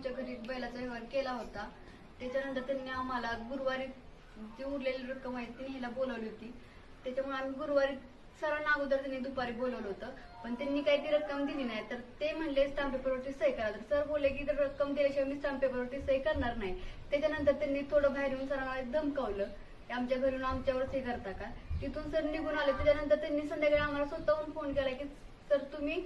आमच्या घरी बैलाचा व्यवहार केला होता. त्याच्यानंतर त्यांनी आम्हाला गुरुवारी जी उरलेली रक्कम आहे ती ह्याला बोलावली होती. त्याच्यामुळे आम्ही गुरुवारी सरांना अगोदर त्यांनी दुपारी बोलवलं होतं. पण त्यांनी काही ती रक्कम दिली नाही. तर ते म्हणले स्टॅम्प पेपरवरती सही करा. तर सर बोलले की तर रक्कम दिल्याशिवाय मी स्टॅम्प पेपरवरती सही करणार नाही. त्याच्यानंतर त्यांनी थोडं बाहेर येऊन सरांना धमकावलं की आमच्या घरून आमच्यावर हे करता का? तिथून सर निघून आले. त्याच्यानंतर त्यांनी संध्याकाळी आम्हाला स्वतःहून फोन केला की सर तुम्ही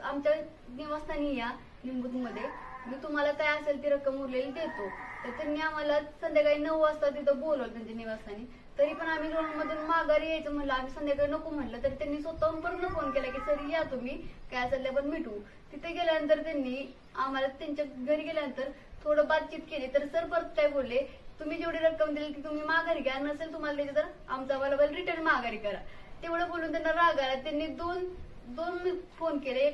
आमच्या निवासस्थानी या निंबूत मध्ये मी तुम्हाला काय असेल ती रक्कम उरलेली देतो. तर त्यांनी आम्हाला संध्याकाळी नऊ वाजता तिथं बोलवलं त्यांच्या निवासस्थानी. तरी पण आम्ही मधून माघारी यायचं म्हणलं. आम्ही संध्याकाळी नको म्हणलं तर त्यांनी स्वतःहून परत फोन केला की सर या तुम्ही. काय असेल ते पण मिटू तिथे गेल्यानंतर त्यांनी आम्हाला त्यांच्या घरी गेल्यानंतर थोडं बातचीत केली. तर सर परत काय बोलले तुम्ही जेवढी रक्कम दिली ती तुम्ही माघारी घ्या. नसेल तुम्हाला द्यायची तर आमचा अवेलेबल रिटर्न माघारी करा. तेवढं बोलून त्यांना राग आला. त्यांनी दोन दोन फोन केले.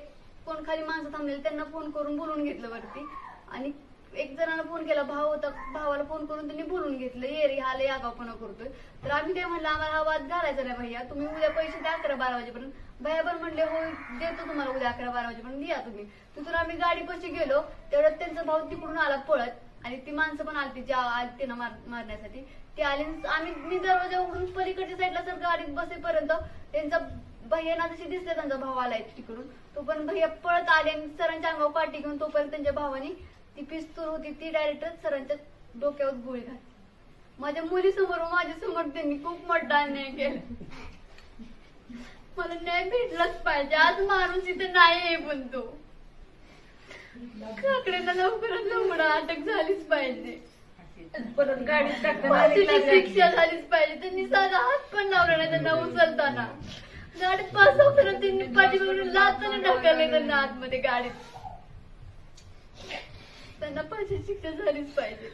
कोण खाली माणसं थांबलेली त्यांना फोन करून बोलून घेतलं वरती. आणि एक जणांना फोन केला भाव होता भावाला फोन करून त्यांनी बोलून घेतलं ये रे हा लय आगावपणा करतोय. तर आम्ही काय म्हणलं आम्हाला हा वाद घालायचा नाही भैया तुम्ही उद्या पैसे द्या अकरा बारा वाजेपर्यंत. भैया पण म्हणले हो देतो तुम्हाला उद्या अकरा बारा वाजेपर्यंत द्या तुम्ही. तिथून आम्ही गाडी पशी गेलो तेवढ्यात त्यांचा भाऊ तिकडून आला पळत आणि ती माणसं पण आली ज्या आली ना मार- मारण्यासाठी. ते आले आम्ही मी दरवाजा उघडून पलीकडच्या साईडला सर गाडीत बसेपर्यंत त्यांचा भैया जशी दिसले त्यांचा भाव आलाय तिकडून. तो पण भैया पळत आले आणि सरांच्या अंगावर पाठी घेऊन तोपर्यंत त्यांच्या भावाने ती पिस्तूल होती ती डायरेक्ट सरांच्या डोक्यावर गोळी घातली. माझ्या मुलीसमोर माझ्यासमोर त्यांनी खूप मोठा अन्याय केला. मला न्याय भेटलाच पाहिजे. आज माणूस इथे नाही आहे पण तो. काकड्यांना लवकरात लवकर अटक झालीच पाहिजे. परत गाडीत शिक्षा झालीच पाहिजे. त्यांनी साधा हात पण लावला नाही त्यांना उचलताना. गाडीत पास होताना त्यांनी पाठीमागून लाचाने ढकलले त्यांना आतमध्ये गाडीत त्यांना पाचशे शिक्षा झालीच पाहिजे.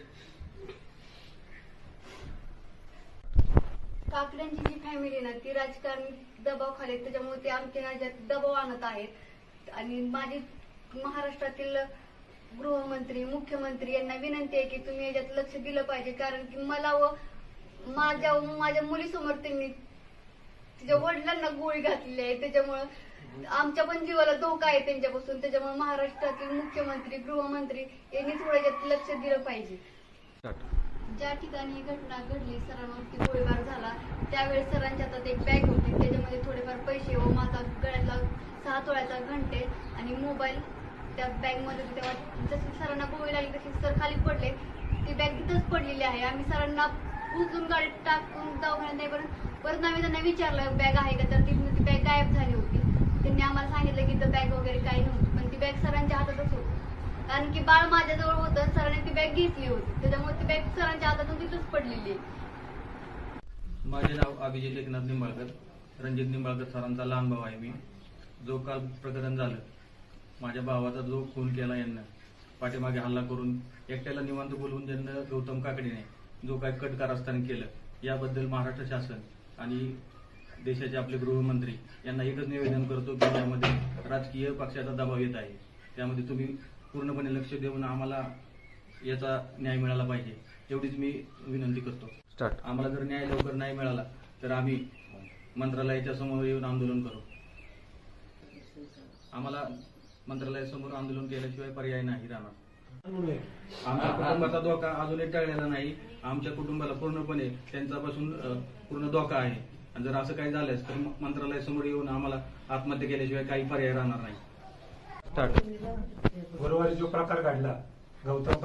काकड्यांची जी फॅमिली ना ती राजकारणी दबाव खाली त्याच्यामुळे ते आमच्या राज्यात दबाव आणत आहेत. आणि माझी महाराष्ट्रातील गृहमंत्री मुख्यमंत्री यांना विनंती आहे की तुम्ही याच्यात लक्ष दिलं पाहिजे. कारण की मला व माझ्या माझ्या मुलीसमोर त्यांनी तिच्या वडिलांना गोळी घातलेली आहे. त्याच्यामुळं आमच्या पण जीवाला धोका आहे त्यांच्यापासून. त्याच्यामुळे महाराष्ट्रातील मुख्यमंत्री गृहमंत्री यांनी थोडं लक्ष दिलं पाहिजे. ज्या ठिकाणी ही घटना घडली सरांवरती गोळीबार झाला त्यावेळेस सरांच्या हातात एक बॅग होती. त्याच्यामध्ये थोडेफार पैसे व माझा गळ्यातला सहा तोळ्याचा घंटे आणि मोबाईल त्या बॅगमध्ये तेव्हा जशी सरांना गोळी लागली तशी सर खाली पडले. ती बॅग तिथंच पडलेली आहे. आम्ही सरांना उचलून गाडीत टाकून दवाखान्यात नेईपर्यंत परत आम्ही त्यांना विचारलं बॅग आहे का? तर तिथून ती बॅग गायब झाली होती. त्यांनी आम्हाला सांगितलं की तर बॅग वगैरे काही नव्हती पण ती बॅग सरांच्या हातातच होती. कारण की बाळ माझ्याजवळ होतं सरांनी ती बॅग घेतली होती. त्याच्यामुळे ती बॅग सरांच्या हातातून तिथंच पडलेली माझे नाव अभिजित एकनाथ निंबाळकर रणजित निंबाळकर सरांचा लहान भाऊ आहे मी. जो काल प्रकरण झालं माझ्या भावाचा जो खून केला यांना पाठीमागे हल्ला करून एकट्याला निवांत बोलवून त्यांना गौतम काकडीने जो काय कट कारस्थान केलं याबद्दल महाराष्ट्र शासन आणि देशाचे आपले गृहमंत्री यांना एकच निवेदन करतो की यामध्ये राजकीय पक्षाचा दबाव येत आहे. त्यामध्ये तुम्ही पूर्णपणे लक्ष देऊन आम्हाला याचा न्याय मिळाला पाहिजे एवढीच मी विनंती करतो. आम्हाला जर न्याय लवकर नाही मिळाला तर आम्ही मंत्रालयाच्या समोर येऊन आंदोलन करू. आम्हाला मंत्रालयासमोर आंदोलन केल्याशिवाय पर्याय नाही राहणार. आमच्या कुटुंबाचा धोका अजूनही टळलेला नाही. आमच्या कुटुंबाला पूर्णपणे त्यांच्यापासून पूर्ण धोका आहे. आणि जर असं काही झालंच तर मंत्रालयासमोर येऊन आम्हाला आत्महत्या केल्याशिवाय काही पर्याय राहणार नाही. स्टार्ट गुरुवारी जो प्रकार घडला गौतम